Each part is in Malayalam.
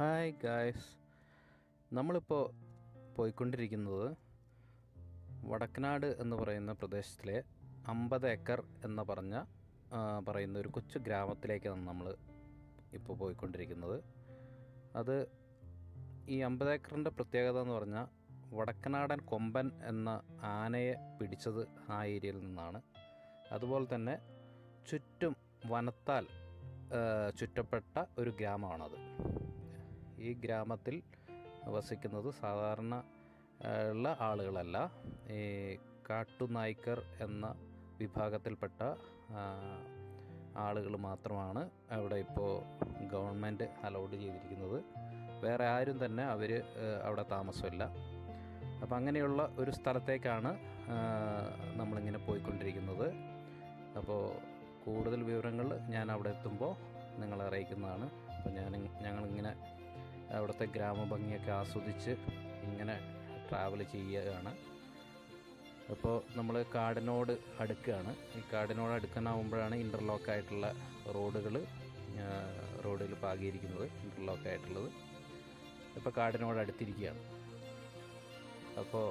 ഹായ് ഗായ്സ് നമ്മളിപ്പോൾ പോയിക്കൊണ്ടിരിക്കുന്നത് വടക്കനാട് എന്ന് പറയുന്ന പ്രദേശത്തിലെ അമ്പത് ഏക്കർ എന്ന് പറഞ്ഞ പറയുന്ന ഒരു കൊച്ചു ഗ്രാമത്തിലേക്കാണ് നമ്മൾ ഇപ്പോൾ പോയിക്കൊണ്ടിരിക്കുന്നത്. അത് ഈ അമ്പത് ഏക്കറിന്റെ പ്രത്യേകത എന്ന് പറഞ്ഞാൽ വടക്കനാടൻ കൊമ്പൻ എന്ന ആനയെ പിടിച്ചത് ആ ഏരിയയിൽ നിന്നാണ്. അതുപോലെ തന്നെ ചുറ്റും വനത്താൽ ചുറ്റപ്പെട്ട ഒരു ഗ്രാമമാണത്. ഈ ഗ്രാമത്തിൽ വസിക്കുന്നത് സാധാരണ ഉള്ള ആളുകളല്ല. ഈ കാട്ടുനായ്ക്കർ എന്ന വിഭാഗത്തിൽപ്പെട്ട ആളുകൾ മാത്രമാണ് അവിടെ ഇപ്പോൾ ഗവൺമെന്റ് അലൗഡ് ചെയ്തിരിക്കുന്നത്. വേറെ ആരും തന്നെ അവർ അവിടെ താമസമില്ല. അപ്പം അങ്ങനെയുള്ള ഒരു സ്ഥലത്തേക്കാണ് നമ്മളിങ്ങനെ പോയിക്കൊണ്ടിരിക്കുന്നത്. അപ്പോൾ കൂടുതൽ വിവരങ്ങൾ ഞാൻ അവിടെ എത്തുമ്പോൾ നിങ്ങളെ അറിയിക്കുന്നതാണ്. അപ്പോൾ ഞാൻ ഞങ്ങളിങ്ങനെ അവിടുത്തെ ഗ്രാമഭംഗിയൊക്കെ ആസ്വദിച്ച് ഇങ്ങനെ ട്രാവൽ ചെയ്യുകയാണ്. അപ്പോൾ നമ്മൾ കാടിനോട് അടുക്കുകയാണ്. ഈ കാടിനോട് അടുക്കാനാവുമ്പോഴാണ് ഇന്റർലോക്ക് ആയിട്ടുള്ള റോഡുകൾ റോഡിൽ പാകിയിരിക്കുന്നത് ഇന്റർലോക്ക് ആയിട്ടുള്ളത്. ഇപ്പോൾ കാടിനോട് അടുത്തിരിക്കുകയാണ്. അപ്പോൾ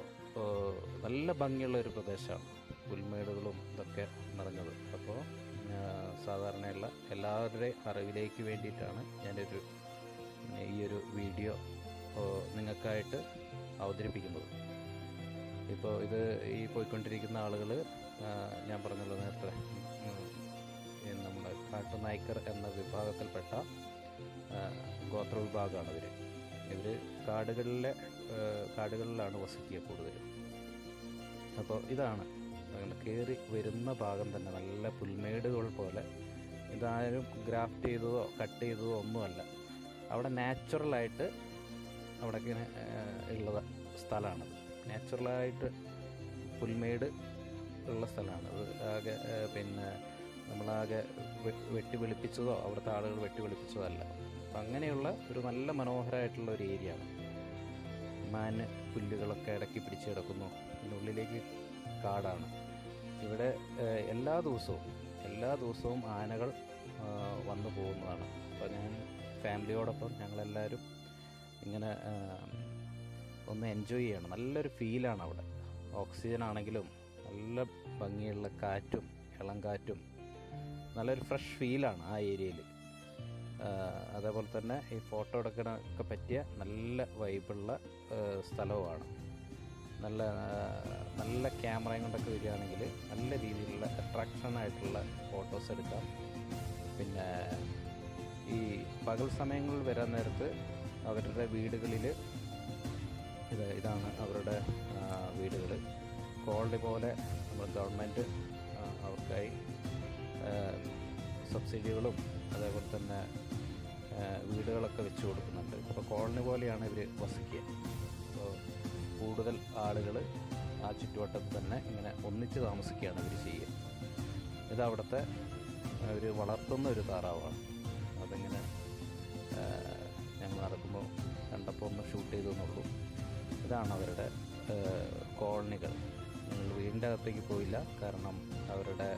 നല്ല ഭംഗിയുള്ള ഒരു പ്രദേശമാണ് പുൽമേടുകളും ഇതൊക്കെ നിറഞ്ഞത്. അപ്പോൾ സാധാരണയുള്ള എല്ലാവരുടെയും അറിവിലേക്ക് വേണ്ടിയിട്ടാണ് ഞാനൊരു ഒരു വീഡിയോ നിങ്ങൾക്കായിട്ട് അവതരിപ്പിക്കുന്നത്. ഇപ്പോൾ ഇത് ഈ പോയിക്കൊണ്ടിരിക്കുന്ന ആളുകൾ ഞാൻ പറഞ്ഞല്ലോ നേരത്തെ നമ്മുടെ കാട്ടുനായ്ക്കർ എന്ന വിഭാഗത്തിൽപ്പെട്ട ഗോത്ര വിഭാഗമാണ് ഇവർ ഇവർ കാടുകളിലെ കാടുകളിലാണ് വസിക്കുക കൂടുതലും. അപ്പോൾ ഇതാണ് കയറി വരുന്ന ഭാഗം തന്നെ നല്ല പുൽമേടുകൾ പോലെ. ഇതാരും ഗ്രാഫ്റ്റ് ചെയ്തതോ കട്ട് ചെയ്തതോ ഒന്നുമല്ല. അവിടെ നാച്ചുറലായിട്ട് അവിടെ ഇങ്ങനെ ഉള്ള സ്ഥലമാണത് നാച്ചുറലായിട്ട് പുൽമേട് ഉള്ള സ്ഥലമാണ്. അത് ആകെ പിന്നെ നമ്മളാകെ വെട്ടി വെളുപ്പിച്ചതോ അവിടുത്തെ ആളുകൾ വെട്ടി വെളുപ്പിച്ചതോ അല്ല അപ്പം അങ്ങനെയുള്ള ഒരു നല്ല മനോഹരമായിട്ടുള്ള ഒരു ഏരിയ ആണ്. മാന് പുല്ലുകളൊക്കെ ഇടയ്ക്ക് പിടിച്ച് കിടക്കുന്നു. ഇതിനുള്ളിലേക്ക് കാടാണ്. ഇവിടെ എല്ലാ ദിവസവും എല്ലാ ദിവസവും ആനകൾ വന്നു പോകുന്നതാണ്. അപ്പോൾ ഞാൻ ഫാമിലിയോടൊപ്പം ഞങ്ങളെല്ലാവരും ഇങ്ങനെ ഒന്ന് എൻജോയ് ചെയ്യണം. നല്ലൊരു ഫീലാണ് അവിടെ. ഓക്സിജൻ ആണെങ്കിലും നല്ല ഭംഗിയുള്ള കാറ്റും ഇളം കാറ്റും നല്ലൊരു ഫ്രഷ് ഫീലാണ് ആ ഏരിയയിൽ അതേപോലെ തന്നെ ഈ ഫോട്ടോ എടുക്കാനൊക്കെ പറ്റിയ നല്ല വൈബുള്ള സ്ഥലവുമാണ്. നല്ല നല്ല ക്യാമറയും കൊണ്ടൊക്കെ വരികയാണെങ്കിൽ നല്ല രീതിയിലുള്ള അട്രാക്ഷൻ ആയിട്ടുള്ള ഫോട്ടോസ് എടുക്കാം. പിന്നെ ഈ പകൽ സമയങ്ങളിൽ വരാൻ നേരത്ത് അവരുടെ വീടുകളിൽ ഇത് ഇതാണ് അവരുടെ വീടുകൾ. കോളനി പോലെ നമ്മൾ ഗവൺമെന്റ് അവർക്കായി സബ്സിഡികളും അതേപോലെ തന്നെ വീടുകളൊക്കെ വെച്ച് കൊടുക്കുന്നുണ്ട്. അപ്പോൾ കോളനി പോലെയാണ് ഇവർ വസിക്കുക. അപ്പോൾ കൂടുതൽ ആളുകൾ ആ ചുറ്റുവട്ടത്ത് തന്നെ ഇങ്ങനെ ഒന്നിച്ച് താമസിക്കുകയാണ് ഇവർ ചെയ്യുക. ഇത് അവിടുത്തെ വളർത്തുന്ന ഒരു താറാവാണ്. അതിങ്ങനെ ഞങ്ങൾ നടക്കുമ്പോൾ കണ്ടപ്പോൾ ഒന്ന് ഷൂട്ട് ചെയ്തെന്നുള്ളൂ ഇതാണ് അവരുടെ കോളനികൾ. ഞങ്ങൾ വീടിന്റെ അകത്തേക്ക് പോയില്ല. കാരണം അവരുടെ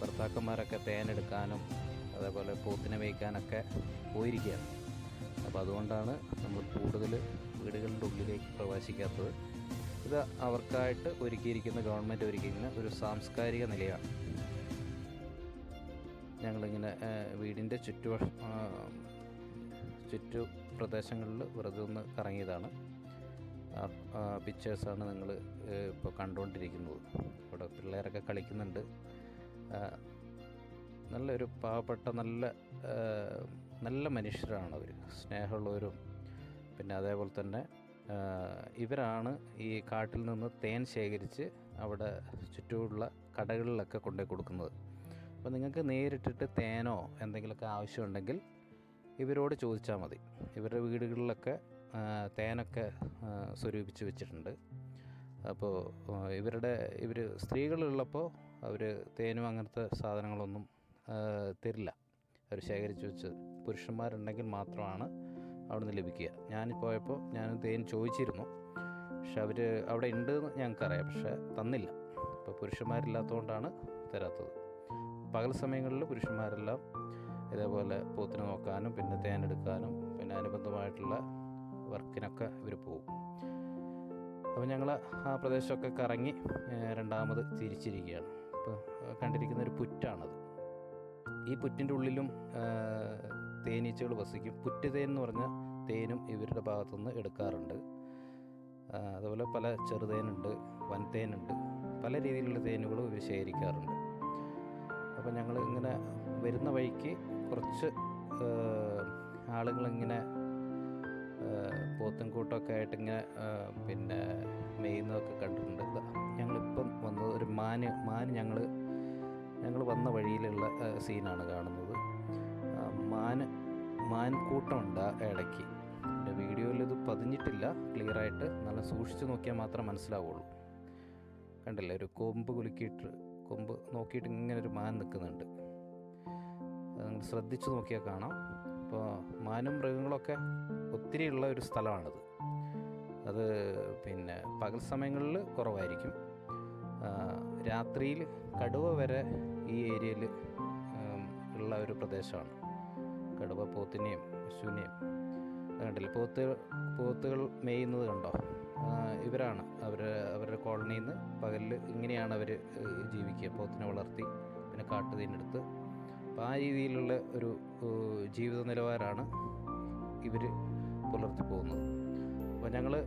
ഭർത്താക്കന്മാരൊക്കെ തേനെടുക്കാനും അതേപോലെ പോത്തിനെ മേയ്ക്കാനൊക്കെ പോയിരിക്കുകയാണ്. അപ്പോൾ അതുകൊണ്ടാണ് നമ്മൾ കൂടുതൽ വീടുകളുടെ ഉള്ളിലേക്ക് പ്രവേശിക്കാത്തത്. ഇത് അവർക്കായിട്ട് ഒരുക്കിയിരിക്കുന്ന ഗവൺമെന്റ് ഒരുക്കിയിരിക്കുന്ന ഒരു സാംസ്കാരിക നിലയാണ്. ഞങ്ങളിങ്ങനെ വീടിന്റെ ചുറ്റു ചുറ്റു പ്രദേശങ്ങളിൽ വെറുതെ ഒന്ന് കറങ്ങിയതാണ്. പിക്ചേഴ്സാണ് നിങ്ങൾ ഇപ്പോൾ കണ്ടുകൊണ്ടിരിക്കുന്നത്. ഇവിടെ പിള്ളേരൊക്കെ കളിക്കുന്നുണ്ട്. നല്ലൊരു പാവപ്പെട്ട നല്ല നല്ല മനുഷ്യരാണ് അവർ സ്നേഹമുള്ളവരും പിന്നെ അതേപോലെ തന്നെ ഇവരാണ് ഈ കാട്ടിൽ നിന്ന് തേൻ ശേഖരിച്ച് അവിടെ ചുറ്റുമുള്ള കടകളിലൊക്കെ കൊണ്ടുപോയി കൊടുക്കുന്നത്. അപ്പോൾ നിങ്ങൾക്ക് നേരിട്ടിട്ട് തേനോ എന്തെങ്കിലുമൊക്കെ ആവശ്യമുണ്ടെങ്കിൽ ഇവരോട് ചോദിച്ചാൽ മതി. ഇവരുടെ വീടുകളിലൊക്കെ തേനൊക്കെ സ്വരൂപിച്ച് വെച്ചിട്ടുണ്ട്. അപ്പോൾ ഇവരുടെ ഇവർ സ്ത്രീകളുള്ളപ്പോൾ അവർ തേനും അങ്ങനത്തെ സാധനങ്ങളൊന്നും തരില്ല. അവർ ശേഖരിച്ച് വെച്ച് പുരുഷന്മാരുണ്ടെങ്കിൽ മാത്രമാണ് അവിടുന്ന് ലഭിക്കുക. ഞാൻ പോയപ്പോൾ ഞാൻ തേൻ ചോദിച്ചിരുന്നു. പക്ഷെ അവർ അവിടെ ഉണ്ട് എന്ന് ഞങ്ങൾക്കറിയാം. പക്ഷെ തന്നില്ല. അപ്പോൾ പുരുഷന്മാരില്ലാത്തതുകൊണ്ടാണ് തരാത്തത്. പകൽ സമയങ്ങളിൽ പുരുഷന്മാരെല്ലാം ഇതേപോലെ പോത്തിനെ നോക്കാനും പിന്നെ തേനെടുക്കാനും പിന്നെ അനുബന്ധമായിട്ടുള്ള വർക്കിനൊക്കെ ഇവർ പോകും അപ്പോൾ ഞങ്ങൾ ആ പ്രദേശമൊക്കെ കറങ്ങി രണ്ടാമത് തിരിച്ചിരിക്കുകയാണ്. ഇപ്പോൾ കണ്ടിരിക്കുന്ന ഒരു പുറ്റാണത്. ഈ പുറ്റിന്റെ ഉള്ളിലും തേനീച്ചകൾ വസിക്കും. പുറ്റ് തേൻ എന്ന് പറഞ്ഞ തേനും ഇവരുടെ ഭാഗത്തുനിന്ന് എടുക്കാറുണ്ട്. അതുപോലെ പല ചെറുതേനുണ്ട് വൻതേനുണ്ട്. പല രീതിയിലുള്ള തേനുകളും ഇവർ ശേഖരിക്കാറുണ്ട്. അപ്പോൾ ഞങ്ങൾ ഇങ്ങനെ വരുന്ന വഴിക്ക് കുറച്ച് ആളുകളിങ്ങനെ പോത്തൻകൂട്ടമൊക്കെ ആയിട്ട് ഇങ്ങനെ പിന്നെ മെയ്യുന്നതൊക്കെ കണ്ടിട്ടുണ്ട്. ഞങ്ങളിപ്പം വന്നത് ഒരു മാന് മാന് ഞങ്ങൾ ഞങ്ങൾ വന്ന വഴിയിലുള്ള സീനാണ് കാണുന്നത്. മാന് മാൻകൂട്ടമുണ്ട് ആ ഇടയ്ക്ക്. എന്റെ വീഡിയോയിൽ ഇത് പതിഞ്ഞിട്ടില്ല. ക്ലിയറായിട്ട് നല്ല സൂക്ഷിച്ച് നോക്കിയാൽ മാത്രമേ മനസ്സിലാവുള്ളൂ. കണ്ടില്ലേ ഒരു കൊമ്പ് കുലുക്കിയിട്ട് കൊമ്പ് നോക്കിയിട്ട് ഇങ്ങനെ ഒരു മാൻ നിൽക്കുന്നുണ്ട്. നിങ്ങൾ ശ്രദ്ധിച്ച് നോക്കിയാൽ കാണാം. അപ്പോൾ മാനും മൃഗങ്ങളൊക്കെ ഒത്തിരിയുള്ള ഒരു സ്ഥലമാണിത്. അത് പിന്നെ പകൽ സമയങ്ങളിൽ കുറവായിരിക്കും. രാത്രിയിൽ കടുവ വരെ ഈ ഏരിയയിൽ ഉള്ള ഒരു പ്രദേശമാണ്. കടുവ പോത്തിനെയും പശുവിനെയും കണ്ടില്ല? പോത്ത് പോത്തുകൾ മേയുന്നത് കണ്ടോ? ഇവരാണ്. അവർ അവരുടെ കോളനിയിൽ നിന്ന് പകലിൽ ഇങ്ങനെയാണ് അവർ ജീവിക്കുക. പോത്തിനെ വളർത്തി പിന്നെ കാട്ടുതീനെടുത്ത് അപ്പം ആ രീതിയിലുള്ള ഒരു ജീവിത നിലവാരമാണ് ഇവർ പുലർത്തി പോകുന്നത്. അപ്പോൾ ഞങ്ങൾ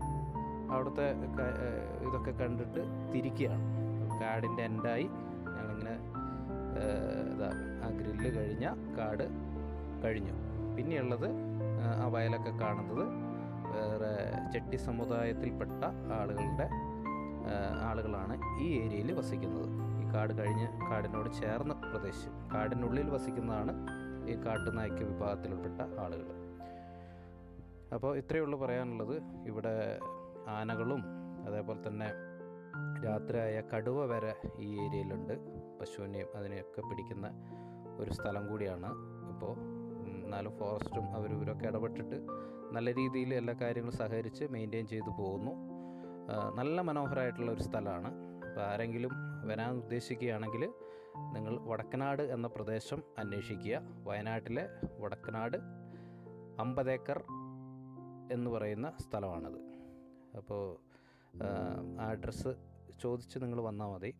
അവിടുത്തെ ഇതൊക്കെ കണ്ടിട്ട് തിരിക്കുകയാണ്. കാടിന്റെ എൻഡായി ഞങ്ങളിങ്ങനെ ഇതാ ആ ഗ്രില്ല് കഴിഞ്ഞ കാട് കഴിഞ്ഞു. പിന്നെയുള്ളത് ആ വയലൊക്കെ കാണുന്നത് വേറെ ചെട്ടി സമുദായത്തിൽപ്പെട്ട ആളുകളുടെ ആളുകളാണ് ഈ ഏരിയയിൽ വസിക്കുന്നത്. ഈ കാട് കഴിഞ്ഞ് കാടിനോട് ചേർന്ന പ്രദേശം കാടിനുള്ളിൽ വസിക്കുന്നതാണ് ഈ കാട്ടുനായ്ക്ക വിഭാഗത്തിൽപ്പെട്ട ആളുകൾ. അപ്പോൾ ഇത്രയേ ഉള്ളൂ പറയാനുള്ളത്. ഇവിടെ ആനകളും അതേപോലെ തന്നെ രാത്രിയായ കടുവ വരെ ഈ ഏരിയയിലുണ്ട്. പശുവിനെയും അതിനെയൊക്കെ പിടിക്കുന്ന ഒരു സ്ഥലം കൂടിയാണ് ഇപ്പോൾ എന്നാലും ഫോറസ്റ്റും അവരും ഇവരൊക്കെ ഇടപെട്ടിട്ട് നല്ല രീതിയിൽ എല്ലാ കാര്യങ്ങളും സഹകരിച്ച് മെയിന്റെയിൻ ചെയ്തു പോകുന്നു. നല്ല മനോഹരമായിട്ടുള്ള ഒരു സ്ഥലമാണ്. അപ്പോൾ ആരെങ്കിലും വരാൻ ഉദ്ദേശിക്കുകയാണെങ്കിൽ നിങ്ങൾ വടക്കനാട് എന്ന പ്രദേശം അന്വേഷിക്കുക. വയനാട്ടിലെ വടക്കനാട് അമ്പതേക്കർ എന്ന് പറയുന്ന സ്ഥലമാണത്. അപ്പോൾ ആ അഡ്രസ്സ് ചോദിച്ച് നിങ്ങൾ വന്നാൽ മതി.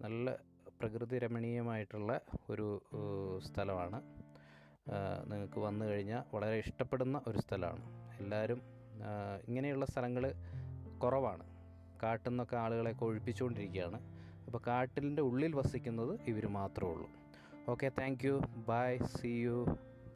നല്ല പ്രകൃതി രമണീയമായിട്ടുള്ള ഒരു സ്ഥലമാണ്. നിങ്ങൾക്ക് വന്നു കഴിഞ്ഞാൽ വളരെ ഇഷ്ടപ്പെടുന്ന ഒരു സ്ഥലമാണ്. എല്ലാവരും ഇങ്ങനെയുള്ള സ്ഥലങ്ങൾ കുറവാണ്. കാട്ടിൽ നിന്നൊക്കെ ആളുകളെയൊക്കെ ഒഴിപ്പിച്ചുകൊണ്ടിരിക്കുകയാണ്. അപ്പോൾ കാട്ടിലിന്റെ ഉള്ളിൽ വസിക്കുന്നത് ഇവർ മാത്രമേ ഉള്ളൂ. Okay thank you bye see you